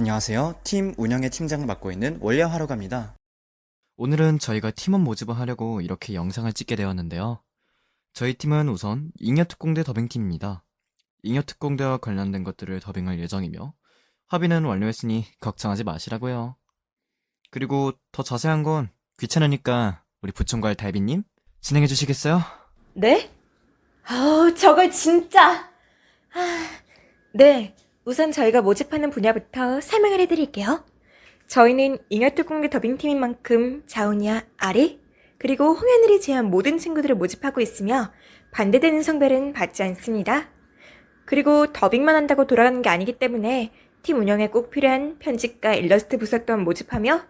안녕하세요. 팀 운영의 팀장을 맡고 있는 원려하루가입니다. 오늘은 저희가 팀원 모집을 하려고 이렇게 영상을 찍게 되었는데요. 저희 팀은 우선 잉여특공대 더빙팀입니다. 잉여특공대와 관련된 것들을 더빙할 예정이며 합의는 완료했으니 걱정하지 마시라고요. 그리고 더 자세한 건 귀찮으니까 우리 부총괄 달비님 진행해 주시겠어요? 네? 아, 저걸 진짜. 아, 네. 우선 저희가 모집하는 분야부터 설명을 해드릴게요. 저희는 잉여특공대 더빙팀인 만큼 자우니아, 아리, 그리고 홍현을이 제한 모든 친구들을 모집하고 있으며 반대되는 성별은 받지 않습니다. 그리고 더빙만 한다고 돌아가는 게 아니기 때문에 팀 운영에 꼭 필요한 편집과 일러스트 부서 또한 모집하며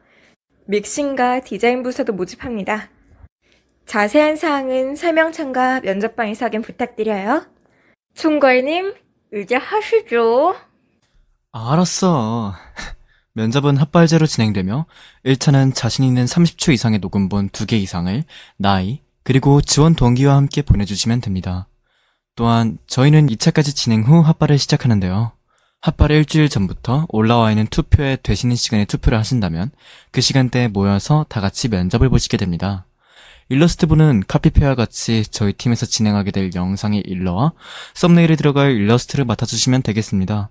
믹싱과 디자인 부서도 모집합니다. 자세한 사항은 설명창과 면접방에서 확인 부탁드려요. 총괄님, 이제 하시죠. 아, 알았어. 면접은 핫발제로 진행되며 1차는 자신 있는 30초 이상의 녹음본 2개 이상을 나이, 그리고 지원 동기와 함께 보내주시면 됩니다. 또한 저희는 2차까지 진행 후 핫발을 시작하는데요. 핫발 일주일 전부터 올라와 있는 투표에 되시는 시간에 투표를 하신다면 그 시간대에 모여서 다 같이 면접을 보시게 됩니다. 일러스트부는 카피페와 같이 저희 팀에서 진행하게 될 영상의 일러와 썸네일에 들어갈 일러스트를 맡아주시면 되겠습니다.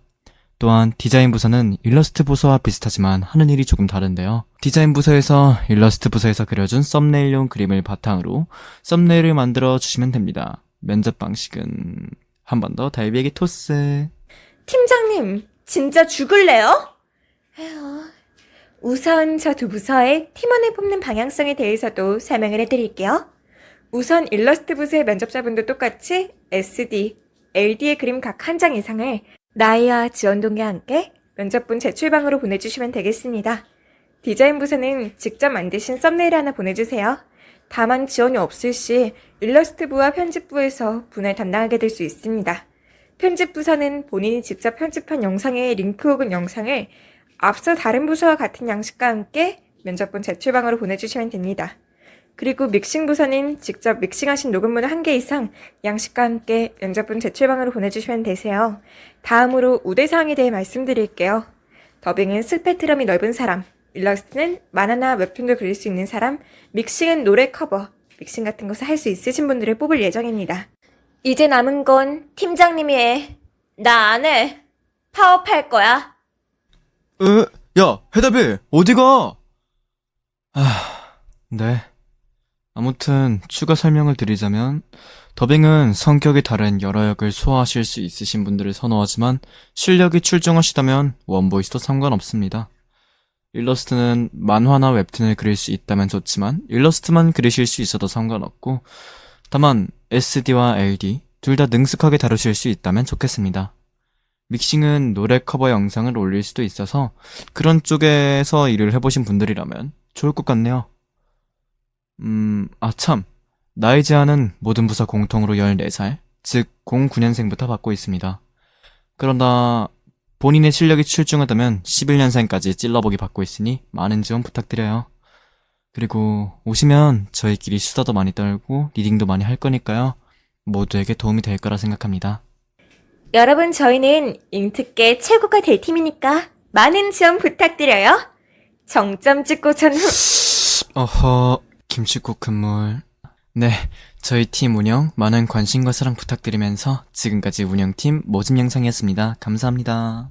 또한 디자인 부서는 일러스트 부서와 비슷하지만 하는 일이 조금 다른데요. 디자인 부서에서 일러스트 부서에서 그려준 썸네일용 그림을 바탕으로 썸네일을 만들어 주시면 됩니다. 면접 방식은 한 번 더 달비에게 토스. 팀장님, 진짜 죽을래요? 에휴. 우선 저 두 부서의 팀원을 뽑는 방향성에 대해서도 설명을 해드릴게요. 우선 일러스트 부서의 면접자분도 똑같이 SD, LD의 그림 각 한 장 이상을 나이와 지원 동기와 함께 면접분 제출방으로 보내주시면 되겠습니다. 디자인 부서는 직접 만드신 썸네일 하나 보내주세요. 다만 지원이 없을 시 일러스트부와 편집부에서 분할 담당하게 될 수 있습니다. 편집 부서는 본인이 직접 편집한 영상의 링크 혹은 영상을 앞서 다른 부서와 같은 양식과 함께 면접본 제출방으로 보내주시면 됩니다. 그리고 믹싱 부서는 직접 믹싱하신 녹음문을 한 개 이상 양식과 함께 면접본 제출방으로 보내주시면 되세요. 다음으로 우대사항에 대해 말씀드릴게요. 더빙은 스펙트럼이 넓은 사람, 일러스트는 만화나 웹툰도 그릴 수 있는 사람, 믹싱은 노래 커버, 믹싱 같은 것을 할 수 있으신 분들을 뽑을 예정입니다. 이제 남은 건 팀장님이 해. 나 안 해. 파업할 거야. 에, 야, 해답이 어디가? 아, 네. 아무튼 추가 설명을 드리자면 더빙은 성격이 다른 여러 역을 소화하실 수 있으신 분들을 선호하지만 실력이 출중하시다면 원보이스도 상관없습니다. 일러스트는 만화나 웹툰을 그릴 수 있다면 좋지만 일러스트만 그리실 수 있어도 상관없고 다만 SD와 LD 둘 다 능숙하게 다루실 수 있다면 좋겠습니다. 믹싱은 노래 커버 영상을 올릴 수도 있어서 그런 쪽에서 일을 해보신 분들이라면 좋을 것 같네요. 음, 아 참. 나이 제한은 모든 부서 공통으로 14살, 즉 09년생부터 받고 있습니다. 그러나 본인의 실력이 출중하다면 11년생까지 찔러보기 받고 있으니 많은 지원 부탁드려요. 그리고 오시면 저희끼리 수다도 많이 떨고 리딩도 많이 할 거니까요. 모두에게 도움이 될 거라 생각합니다. 여러분, 저희는 잉특계 최고가 될 팀이니까 많은 지원 부탁드려요. 정점 찍고 전 후, 어허, 김치국 금물. 네, 저희 팀 운영 많은 관심과 사랑 부탁드리면서 지금까지 운영팀 모집 영상이었습니다. 감사합니다.